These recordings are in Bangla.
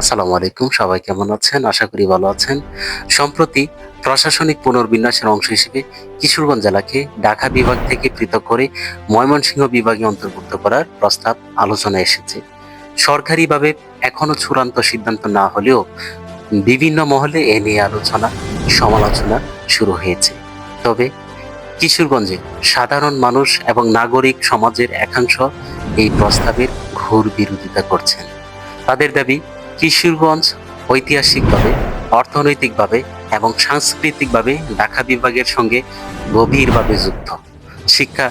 আসসালামু আলাইকুম, সবাই কেমন আছেন? আশা করি ভালো আছেন। সম্প্রতি প্রশাসনিক পুনর্বিন্যাসের অংশ হিসেবে কিশোরগঞ্জ জেলাকে ঢাকা বিভাগ থেকে পৃথক করে ময়মনসিংহ বিভাগে অন্তর্ভুক্ত করার প্রস্তাব আলোচনায় এসেছে। সরকারিভাবে এখনও চূড়ান্ত সিদ্ধান্ত না হলেও বিভিন্ন মহলে এ নিয়ে আলোচনা, সমালোচনা শুরু হয়েছে। তবে কিশোরগঞ্জে সাধারণ মানুষ এবং নাগরিক সমাজের একাংশ এই প্রস্তাবের ঘোর বিরোধিতা করছেন। তাদের দাবি কিশোরগঞ্জ ঐতিহাসিকভাবে, অর্থনৈতিকভাবে এবং সাংস্কৃতিকভাবে ঢাকা বিভাগের সঙ্গে গভীরভাবে যুক্ত। শিক্ষা,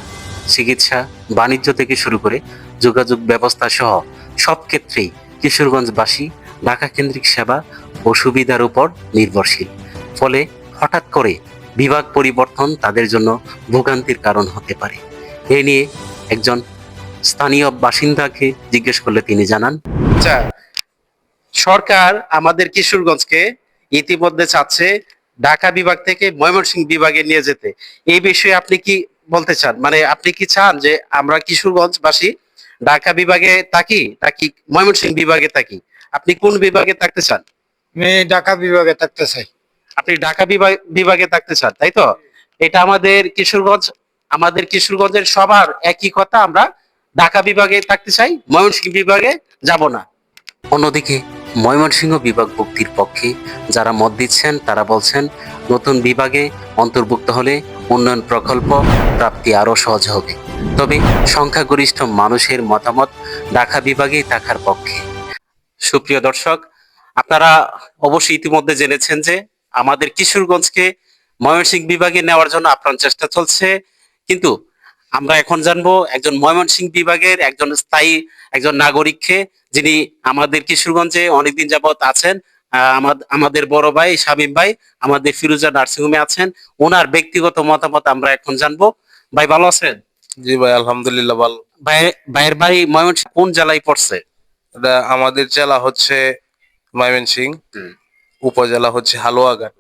চিকিৎসা, বাণিজ্য থেকে শুরু করে যোগাযোগ ব্যবস্থা সহ সব ক্ষেত্রেই কিশোরগঞ্জবাসী ঢাকা কেন্দ্রিক সেবা ও সুবিধার উপর নির্ভরশীল। ফলে হঠাৎ করে বিভাগ পরিবর্তন তাদের জন্য ভোগান্তির কারণ হতে পারে। এ নিয়ে একজন স্থানীয় বাসিন্দাকে জিজ্ঞেস করলে তিনি জানান আচ্ছা সরকার আমাদের কিশোরগঞ্জকে ইতিমধ্যে চাচ্ছে ঢাকা বিভাগ থেকে ময়মনসিংহ বিভাগে নিয়ে যেতে। এই বিষয়ে আপনি কি বলতে চান? মানে আপনি কি চান যে আমরা কিশোরগঞ্জবাসী ঢাকা বিভাগে থাকি নাকি ময়মনসিংহ বিভাগে থাকি? আপনি কোন বিভাগে থাকতে চান? আমি ঢাকা বিভাগে থাকতে চাই। আপনি ঢাকা বিভাগ বিভাগে থাকতে চান তাই তো? এটা আমাদের কিশোরগঞ্জ আমাদের কিশোরগঞ্জের সবার একই কথা আমরা ঢাকা বিভাগে থাকতে চাই ময়মনসিংহ বিভাগে যাব না। অন্যদিকে ময়মনসিংহ বিভাগ ভুক্তির পক্ষে যারা মত দিচ্ছেন, তারা বলছেন, নতুন বিভাগে অন্তর্ভুক্ত হলে উন্নয়ন প্রকল্প প্রাপ্তি আরও সহজ হবে। তবে সংখ্যাগরিষ্ঠ মানুষের মতামত ঢাকা বিভাগেই থাকার পক্ষে। সুপ্রিয় দর্শক, আপনারা অবশ্যই ইতিমধ্যে জেনেছেন যে আমাদের কিশোরগঞ্জকে ময়মনসিংহ বিভাগে নেওয়ার জন্য আপ্রাণ চেষ্টা চলছে। কিন্তু আমরা এখন জানব একজন ময়মনসিংহ বিভাগের একজন স্থায়ী একজন নাগরিককে যিনি আমাদের কিশোরগঞ্জে অনেকদিন যাবত আছেন। আমাদের বড় ভাই শামীম ভাই আমাদের ফিরোজা নার্সিংহোমে আছেন। ওনার ব্যক্তিগত মতামত আমরা এখন জানব। ভাই ভালো আছেন? জি ভাই আলহামদুলিল্লাহ ভালো। ভাই ভাইয়ের বাড়ি ময়মনসিংহ কোন জেলায় পড়ছে? এটা আমাদের জেলা হচ্ছে ময়মনসিং হুম। উপজেলা হচ্ছে হালুয়াঘাট।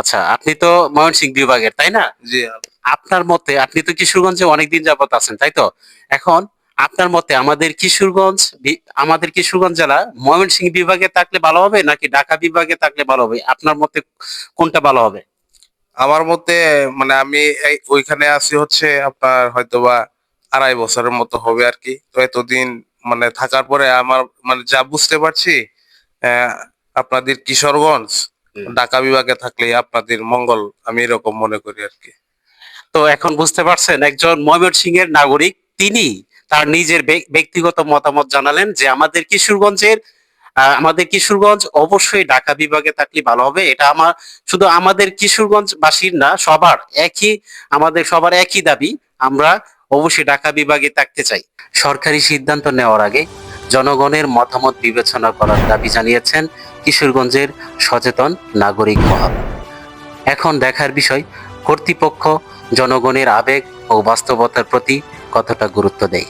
আচ্ছা আপনি তো ময়মনসিংহ বিভাগের তাই না? জি আপনার মতে আপনি তো কিশোরগঞ্জে অনেকদিন যাবত আছেন তাই তো? এখন আপনার মতে আমাদের কিশোরগঞ্জ আমাদের কিশোরগঞ্জ জেলা ময়মনসিংহ বিভাগে থাকলে ভালো হবে নাকি ঢাকা বিভাগে থাকলে ভালো হবে? আপনার মতে কোনটা ভালো হবে? আমার মতে মানে আমি ওইখানে আছি হচ্ছে আপনার হয়তোবা আড়াই বছরের মতো হবে আর কি। তো এতদিন মানে থাকার পরে আমার মানে যা বুঝতে পারছি আহ, আপনাদের কিশোরগঞ্জ। ঢাকা বিভাগে থাকলে আপনাদের মঙ্গল আমি এরকম মনে করি আর কি। তো এখন বুঝতে পারছেন, একজন ময়মনসিংহ এর নাগরিক, তিনি তার নিজের ব্যক্তিগত মতামত জানালেন যে আমাদের কিশোরগঞ্জের আমাদের কিশোরগঞ্জ অবশ্যই ঢাকা বিভাগে থাকলে ভালো হবে। এটা আমার, শুধু আমাদের কিশোরগঞ্জ বাসীর না, সবার একই, আমাদের সবার একই দাবি, আমরা অবশ্যই ঢাকা বিভাগে থাকতে চাই। সরকারি সিদ্ধান্ত নেওয়ার আগে জনগণের মতামত বিবেচনা করার দাবি জানিয়েছেন কিশোরগঞ্জের সচেতন নাগরিক মহল। এখন দেখার বিষয় কর্তৃপক্ষ জনগণের আবেগ ও বাস্তবতার প্রতি কতটা গুরুত্ব দেয়?